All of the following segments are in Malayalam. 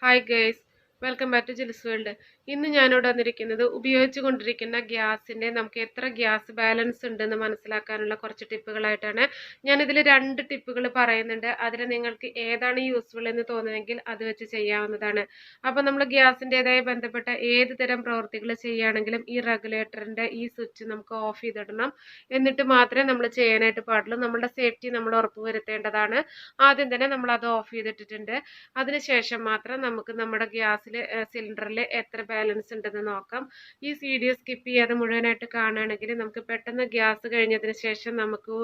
hi guys. Welcome back to Jils world. ഇന്ന് ഞാനിവിടെ വന്നിരിക്കുന്നത് ഉപയോഗിച്ചു കൊണ്ടിരിക്കുന്ന ഗ്യാസിന്റെ നമുക്ക് എത്ര ഗ്യാസ് ബാലൻസ് ഉണ്ടെന്ന് മനസ്സിലാക്കാനുള്ള കുറച്ച് ടിപ്പുകളായിട്ടാണ് ഞാനിതിൽ രണ്ട് ടിപ്പുകൾ പറയുന്നുണ്ട്. അതിൽ നിങ്ങൾക്ക് ഏതാണ് യൂസ്ഫുൾ എന്ന് തോന്നുമെങ്കിൽ അത് വെച്ച് ചെയ്യാവുന്നതാണ്. അപ്പോൾ നമ്മൾ ഗ്യാസിന്റെതായി ബന്ധപ്പെട്ട ഏത് തരം പ്രവൃത്തികൾ ചെയ്യുകയാണെങ്കിലും ഈ റെഗുലേറ്ററിന്റെ ഈ സ്വിച്ച് നമുക്ക് ഓഫ് ചെയ്തിടണം. എന്നിട്ട് മാത്രമേ നമ്മൾ ചെയ്യാനായിട്ട് പാടുള്ളൂ. നമ്മുടെ സേഫ്റ്റി നമ്മൾ ഉറപ്പ് വരുത്തേണ്ടതാണ്. ആദ്യം തന്നെ നമ്മൾ അത് ഓഫ് ചെയ്തിട്ടിട്ടുണ്ട്. അതിനുശേഷം മാത്രം നമുക്ക് നമ്മുടെ ഗ്യാസിൽ സിലിണ്ടറിൽ എത്ര ബാലൻസ് ഉണ്ടെന്ന് നോക്കാം. ഈ സി ഡി സ്കിപ്പ് ചെയ്യാതെ മുഴുവനായിട്ട് കാണുകയാണെങ്കിൽ നമുക്ക് പെട്ടെന്ന് ഗ്യാസ് കഴിഞ്ഞതിന് ശേഷം നമുക്ക്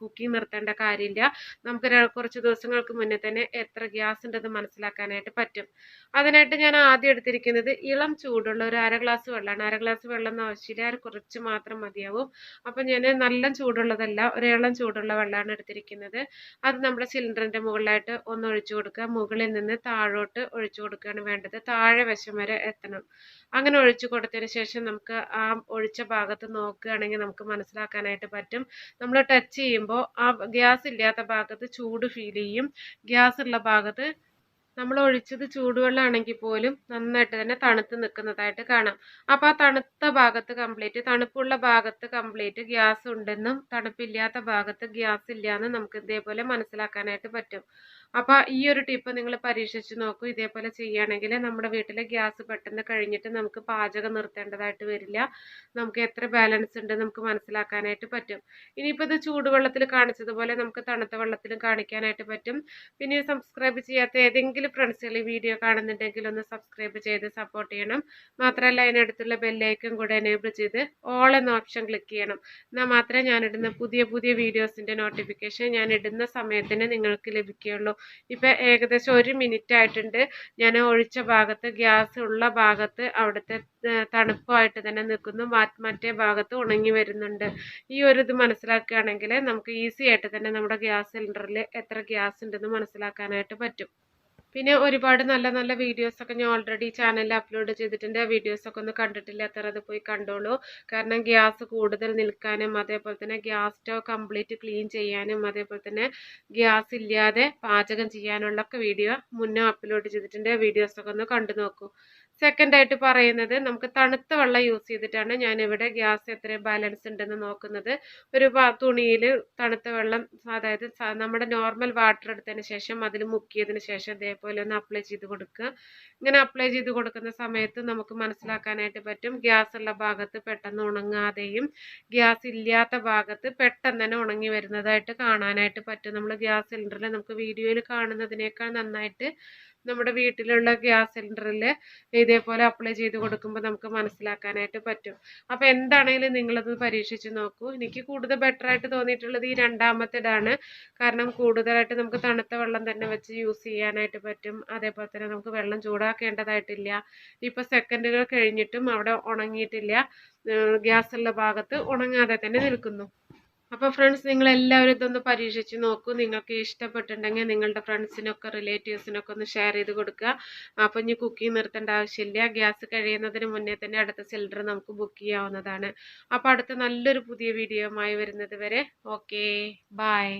കുക്കിംഗ് നിർത്തേണ്ട കാര്യമില്ല. നമുക്ക് കുറച്ച് ദിവസങ്ങൾക്ക് മുന്നേ തന്നെ എത്ര ഗ്യാസ് ഉണ്ടെന്ന് മനസ്സിലാക്കാനായിട്ട് പറ്റും. അതിനായിട്ട് ഞാൻ ആദ്യം എടുത്തിരിക്കുന്നത് ഇളം ചൂടുള്ള ഒരു അര ഗ്ലാസ് വെള്ളമാണ്. അര ഗ്ലാസ് വെള്ളം എന്ന് ആവശ്യമില്ല. കുറച്ച് മാത്രം മതിയാവും. അപ്പം ഞാൻ നല്ല ചൂടുള്ളതല്ല ഒരു ഇളം ചൂടുള്ള വെള്ളമാണ് എടുത്തിരിക്കുന്നത്. അത് നമ്മുടെ സിലിണ്ടറിന്റെ മുകളിലായിട്ട് ഒന്ന് ഒഴിച്ചു കൊടുക്കുക. മുകളിൽ നിന്ന് താഴോട്ട് ഒഴിച്ചു കൊടുക്കുകയാണ് വേണ്ടത്. താഴെ വശം വരെ എത്തണം. അങ്ങനെ ഒഴിച്ചു കൊടുത്തതിന് ശേഷം നമുക്ക് ആ ഒഴിച്ച ഭാഗത്ത് നോക്കുകയാണെങ്കിൽ നമുക്ക് മനസ്സിലാക്കാനായിട്ട് പറ്റും. നമ്മൾ ടച്ച് ചെയ്യുമ്പോൾ ആ ഗ്യാസ് ഇല്ലാത്ത ഭാഗത്ത് ചൂട് ഫീൽ ചെയ്യും. ഗ്യാസ് ഉള്ള ഭാഗത്ത് നമ്മൾ ഒഴിച്ചത് ചൂടുവെള്ളമാണെങ്കിൽ പോലും നന്നായിട്ട് തന്നെ തണുത്ത് നിൽക്കുന്നതായിട്ട് കാണാം. അപ്പോൾ ആ തണുത്ത ഭാഗത്ത് കംപ്ലീറ്റ് തണുപ്പുള്ള ഭാഗത്ത് കംപ്ലീറ്റ് ഗ്യാസ് ഉണ്ടെന്നും തണുപ്പില്ലാത്ത ഭാഗത്ത് ഗ്യാസ് ഇല്ലയെന്നും നമുക്ക് ഇതേപോലെ മനസ്സിലാക്കാനായിട്ട് പറ്റും. അപ്പോൾ ഈ ഒരു ടിപ്പ് നിങ്ങൾ പരീക്ഷിച്ച് നോക്കൂ. ഇതേപോലെ ചെയ്യുകയാണെങ്കിൽ നമ്മുടെ വീട്ടിലെ ഗ്യാസ് പെട്ടെന്ന് കഴിഞ്ഞിട്ട് നമുക്ക് പാചകം നിർത്തേണ്ടതായിട്ട് വരില്ല. നമുക്ക് എത്ര ബാലൻസ് ഉണ്ട് നമുക്ക് മനസ്സിലാക്കാനായിട്ട് പറ്റും. ഇനിയിപ്പോൾ ഇത് ചൂടുവെള്ളത്തിൽ കാണിച്ചതുപോലെ നമുക്ക് തണുത്ത വെള്ളത്തിലും കാണിക്കാനായിട്ട് പറ്റും. പിന്നെ സബ്സ്ക്രൈബ് ചെയ്യാത്ത ഏതെങ്കിലും ഫ്രണ്ട്സുകൾ ഈ വീഡിയോ കാണുന്നുണ്ടെങ്കിൽ ഒന്ന് സബ്സ്ക്രൈബ് ചെയ്ത് സപ്പോർട്ട് ചെയ്യണം. മാത്രമല്ല അതിനടുത്തുള്ള ബെല്ലൈക്കൺ കൂടെ എനേബിൾ ചെയ്ത് ഓൾ എന്ന ഓപ്ഷൻ ക്ലിക്ക് ചെയ്യണം. എന്നാൽ മാത്രമേ ഞാനിടുന്ന പുതിയ പുതിയ വീഡിയോസിന്റെ നോട്ടിഫിക്കേഷൻ ഞാൻ ഇടുന്ന സമയത്തിന് നിങ്ങൾക്ക് ലഭിക്കുകയുള്ളൂ. ഇപ്പം ഏകദേശം ഒരു മിനിറ്റ് ആയിട്ടുണ്ട്. ഞാൻ ഒഴിച്ച ഭാഗത്ത് ഗ്യാസ് ഉള്ള ഭാഗത്ത് അവിടുത്തെ തണുപ്പായിട്ട് തന്നെ നിൽക്കുന്നു. മറ്റേ ഭാഗത്ത് ഉണങ്ങി വരുന്നുണ്ട്. ഈ ഒരു ഇത് മനസ്സിലാക്കുകയാണെങ്കിൽ നമുക്ക് ഈസി ആയിട്ട് തന്നെ നമ്മുടെ ഗ്യാസ് സിലിണ്ടറിൽ എത്ര ഗ്യാസ് ഉണ്ടെന്ന് മനസ്സിലാക്കാനായിട്ട് പറ്റും. പിന്നെ ഒരുപാട് നല്ല നല്ല വീഡിയോസ് ഒക്കെ ഞാൻ ഓൾറെഡി ചാനലിൽ അപ്ലോഡ് ചെയ്തിട്ടുണ്ട്. ആ വീഡിയോസ് ഒക്കെ ഒന്ന് കണ്ടിട്ടില്ലാത്തവർ അത് പോയി കണ്ടോളൂ. കാരണം ഗ്യാസ് കൂടുതൽ നിൽക്കാനും അതേപോലെ തന്നെ ഗ്യാസ് സ്റ്റവ് കംപ്ലീറ്റ് ക്ലീൻ ചെയ്യാനും അതേപോലെ തന്നെ ഗ്യാസ് ഇല്ലാതെ പാചകം ചെയ്യാനുള്ള ഒക്കെ വീഡിയോ മുന്നേ അപ്ലോഡ് ചെയ്തിട്ടുണ്ട്. ആ വീഡിയോസ് ഒക്കെ ഒന്ന് കണ്ടു നോക്കൂ. സെക്കൻഡ് ആയിട്ട് പറയുന്നത് നമുക്ക് തണുത്ത വെള്ളം യൂസ് ചെയ്തിട്ടാണ് ഞാൻ ഇവിടെ ഗ്യാസ് എത്ര ബാലൻസ് ഉണ്ടെന്ന് നോക്കുന്നത്. ഒരു തുണിയിൽ തണുത്ത വെള്ളം അതായത് നമ്മുടെ നോർമൽ വാട്ടർ എടുത്തതിന് ശേഷം അതിൽ മുക്കിയതിന് ശേഷം ഇതേപോലെ ഒന്ന് അപ്ലൈ ചെയ്ത് കൊടുക്കുക. ഇങ്ങനെ അപ്ലൈ ചെയ്ത് കൊടുക്കുന്ന സമയത്ത് നമുക്ക് മനസ്സിലാക്കാനായിട്ട് പറ്റും ഗ്യാസ് ഉള്ള ഭാഗത്ത് പെട്ടെന്ന് ഉണങ്ങാതെയും ഗ്യാസ് ഇല്ലാത്ത ഭാഗത്ത് പെട്ടെന്ന് തന്നെ ഉണങ്ങി വരുന്നതായിട്ട് കാണാനായിട്ട് പറ്റും. നമ്മൾ ഗ്യാസ് സിലിണ്ടറിൽ നമുക്ക് വീഡിയോയിൽ കാണുന്നതിനേക്കാൾ നന്നായിട്ട് നമ്മുടെ വീട്ടിലുള്ള ഗ്യാസ് സിലിണ്ടറിൽ ഇതേപോലെ അപ്ലൈ ചെയ്ത് കൊടുക്കുമ്പോൾ നമുക്ക് മനസ്സിലാക്കാനായിട്ട് പറ്റും. അപ്പോൾ എന്താണെങ്കിലും നിങ്ങളത് പരീക്ഷിച്ച് നോക്കൂ. എനിക്ക് കൂടുതൽ ബെറ്റർ ആയിട്ട് തോന്നിയിട്ടുള്ളത് ഈ രണ്ടാമത്തേതാണ്. കാരണം കൂടുതലായിട്ട് നമുക്ക് തണുത്ത വെള്ളം തന്നെ വെച്ച് യൂസ് ചെയ്യാനായിട്ട് പറ്റും. അതേപോലെ തന്നെ നമുക്ക് വെള്ളം ചൂടാക്കേണ്ടതായിട്ടില്ല. ഇപ്പോൾ സെക്കൻഡുകൾ കഴിഞ്ഞിട്ടും അവിടെ ഉണങ്ങിയിട്ടില്ല. ഗ്യാസുള്ള ഭാഗത്ത് ഉണങ്ങാതെ തന്നെ നിൽക്കുന്നു. അപ്പോൾ ഫ്രണ്ട്സ് നിങ്ങൾ എല്ലാവരും ഇതൊന്ന് പരീക്ഷിച്ച് നോക്കൂ. നിങ്ങൾക്ക് ഇഷ്ടപ്പെട്ടിട്ടുണ്ടെങ്കിൽ നിങ്ങളുടെ ഫ്രണ്ട്സിനൊക്കെ റിലേറ്റീവ്സിനൊക്കെ ഒന്ന് ഷെയർ ചെയ്ത് കൊടുക്കുക. അപ്പോൾ ഇനി കുക്കിംഗ് നിർത്തേണ്ട ആവശ്യമില്ല. ഗ്യാസ് കഴിയുന്നതിന് മുന്നേ തന്നെ അടുത്ത സിലിണ്ടർ നമുക്ക് ബുക്ക് ചെയ്യാവുന്നതാണ്. അപ്പോൾ അടുത്ത നല്ലൊരു പുതിയ വീഡിയോയുമായി വരുന്നത് വരെ. Okay bye